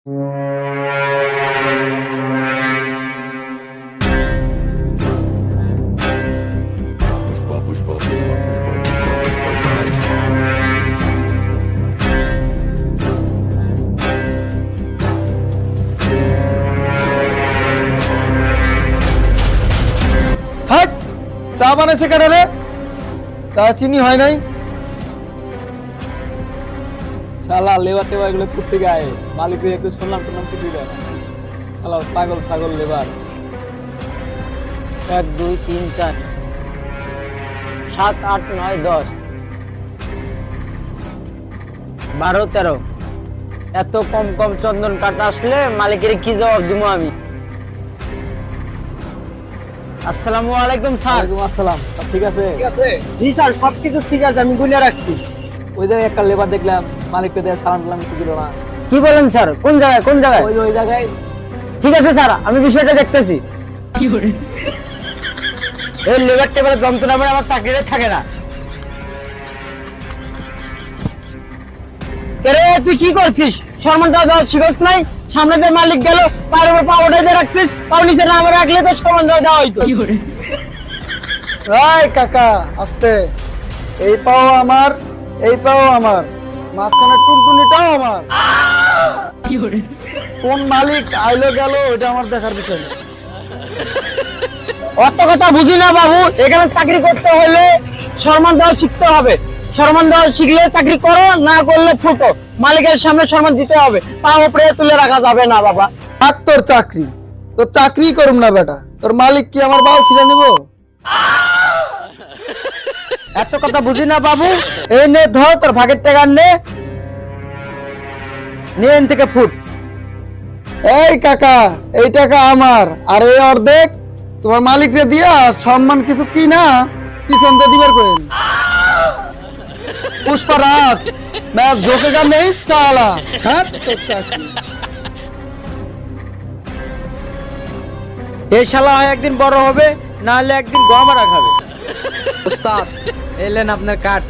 চা বানাইছে কেটে রে চা চিনি হয় নাই? শালা লেবার টেবার এগুলো করতে গায়ে। মালিক একটু শুনলাম শুনলাম কিছু দেয় না। শালা পাগল ছাগল লেবার। এক দুই তিন চার সাত আট নয় দশ বারো তেরো। এত কম কম চন্দন কাটা আসলে মালিকের কি জবাব দিব আমি? আসসালামু আলাইকুম স্যার। আসসালাম। সব ঠিক আছে? জি স্যার সবকিছু ঠিক আছে আমি গুনে রাখছি। ওই জায়গায় একটা লেবার দেখলাম। মালিককে দিয়ে সালাম টালাম কিছু দিল না। কি বলেন স্যার? কোন জায়গায়? কোন জায়গায়? ওই ওই জায়গায়। ঠিক আছে স্যার আমি বিষয়টা দেখতেছি। এই লেবার যন্ত্রণা মানে আমার চাকরিতে থাকে না। রে তুই কি করছিস? সম্মানটা দেওয়া শিখস নাই। সামনে যে মালিক গেল পায়ের উপর পা উঠাইতে রাখছিস। পাও নিচে না রাখলে তো সম্মান দেওয়া হইতো। কাকা আস্তে। এই পাও আমার এই পাও আমার। মাঝখানে টুনটুনিটাও আমার। কোন মালিক আইলো গেল ওটা আমার দেখার বিষয় না। অত কথা বুঝি না বাবু এখানে চাকরি করতে হলে সম্মান দেওয়া শিখতে হবে। সম্মান দেওয়া শিখলে চাকরি করো না করলে ফুটো। মালিকের সামনে সম্মান দিতে হবে। পা উপরে তুলে রাখা যাবে না বাবা। আর তোর চাকরি? তোর চাকরি করুম না বেটা। তোর মালিক কি আমার বাল ছিঁড়ে নিব? এত কথা বুঝি না বাবু এই নে ধর তোর ভাগের টাকা নে নিয়ে এন থেকে ফুট এই কাকা এই টাকা আমার আর এই অর্ধেক তোমার মালিকরে দিয়া সম্মান কিছু কি না পিছন দিয়ে দিবার করেন পুষ্পরাজ मैं झोंकेगा नहीं साला হ্যাঁ তোর চাকরি এই শালা হয় একদিন বড় হবে না হলে একদিন গমারা খাবে উস্তাদ এলেন আপনার কাঠ।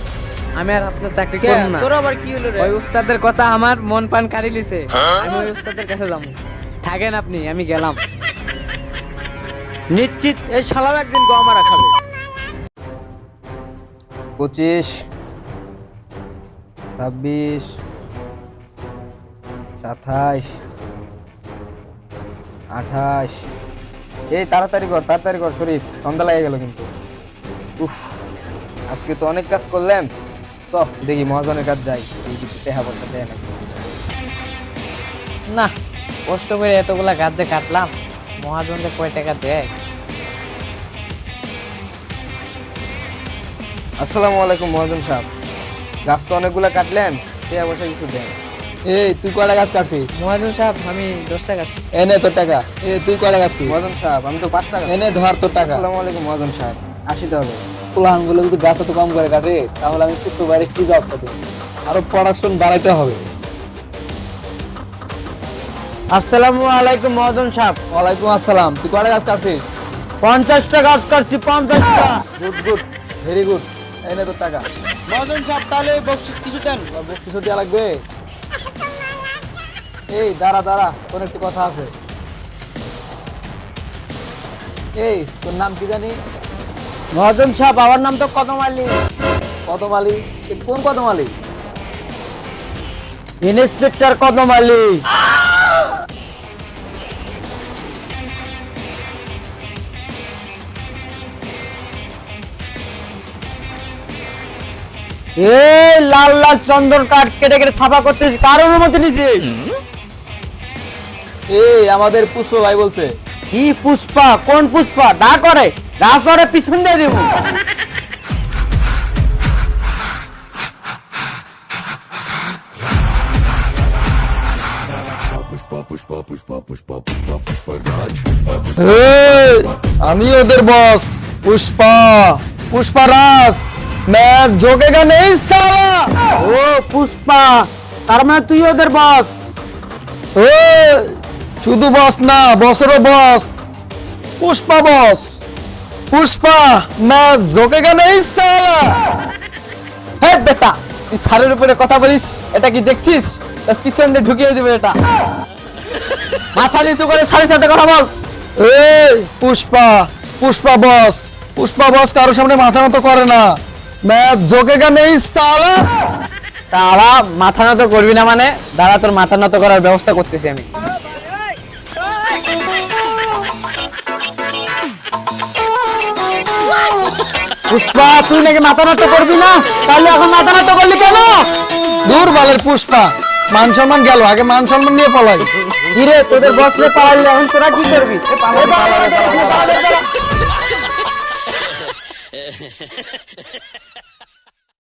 আমি আর আপনার চাকরি করব না। তোর আবার কি হলো রে? ওই উস্তাদের কথা আমার মন পান কারি লিছে। আমি ওই উস্তাদের কাছে যাব। থাকেন আপনি আমি গেলাম। নিশ্চিত এই শালাও একদিন গমারা খাবে। পঁচিশ ছাব্বিশ সাতাইশ আঠাশ এই তাড়াতাড়ি কর তাড়াতাড়ি কর শরীফ সন্ধ্যা লেগে গেল কিন্তু। উফ আজকে তো অনেক কাজ করলাম। তো দেখি মহাজনের কাজ যাই এই কিছু টেহা পয়সা দেয় নাকি। না কষ্ট করে এতগুলা গাছ যে কাটলাম মহাজনদের কয় টাকা দেয়? আসসালামু আলাইকুম মহাজন সাহেব। গাছ তো অনেকগুলো কাটলেন টেহা পয়সা কিছু দেন। এই তুই কয়টা গাছ কাটছিস? মহাজন সাহেব আমি দশ টাকা এনে তোর টাকা। এই তুই কয়টা কাটছিস? মহাজন সাহেব আমি তো পাঁচ টাকা এনে ধর তোর টাকা। আসসালামু আলাইকুম মহাজন সাহেব। আশিতে হবে প্লানগুলো যদি গাছ এত কম করে কাটে তাহলে আমি কিছু বাইরে কি জব করব? আরও প্রোডাকশন বাড়াইতে হবে। আসসালামু আলাইকুম মহাজন সাহেব। ওয়ালাইকুম আসসালাম। তুই গাছ কাটছিস? পঞ্চাশটা গাছ কাটছি পঞ্চাশটা। গুড গুড ভেরি গুড এনে তোর টাকা। মহাজন সাহেব তাহলে কিছু দেন। দেওয়া লাগবে? এই দাঁড়া দাঁড়া। তোর একটু কথা আছে। এই তোর নাম কি জানি? মহাজন সাহেব বাবার নাম তো কদম আলী কদম আলী কোন কদম আলী ইন্সপেক্টর কদম আলী এই লাল লাল চন্দন কাঠ কেটে কেটে ছাপা করতেছিস কার অনুমতি নিচ্ছে এই আমাদের পুষ্প ভাই বলছে। কি পুষ্পা? কোন পুষ্পা? ডা করে রাস্তাটা পিছন দিয়ে দেবো। আমি ওদের বস পুষ্পা পুষ্পা রাজ। ম্যাচ ঝোকেগা নেই ও পুষ্পা তার মানে তুই ওদের বস ও শুধু বস না বসেরও বস পুষ্পা বস পুষ্পা, না জোকেগা নেই সালা হে বেটা, তুই সারের উপরে কথা বলিস, এটা কি দেখছিস? তার পিছন দিয়ে ঢুকিয়ে দিবে এটা। মাথা নিচু করে সারের সাথে কথা বল। এই, পুষ্পা পুষ্পা বস পুষ্পা বস কারোর সামনে মাথা মতো করে না। ম্যাচ জোকেগা নেই সালা মাথা নত করবি না মানে? দাঁড়া, তোর মাথা নত করার ব্যবস্থা করতেছি আমি। পুষ্পা, তুই নাকি মাথা নাট্য করবি না? তাহলে এখন মাথা নাট্য করলি কেন? দূর বালের পুষ্পা, মান সম্মান গেল, আগে মান সম্মান নিয়ে পালাই। কিরে, তোদের বসলে পালাইলে এখন তোরা কি করবি?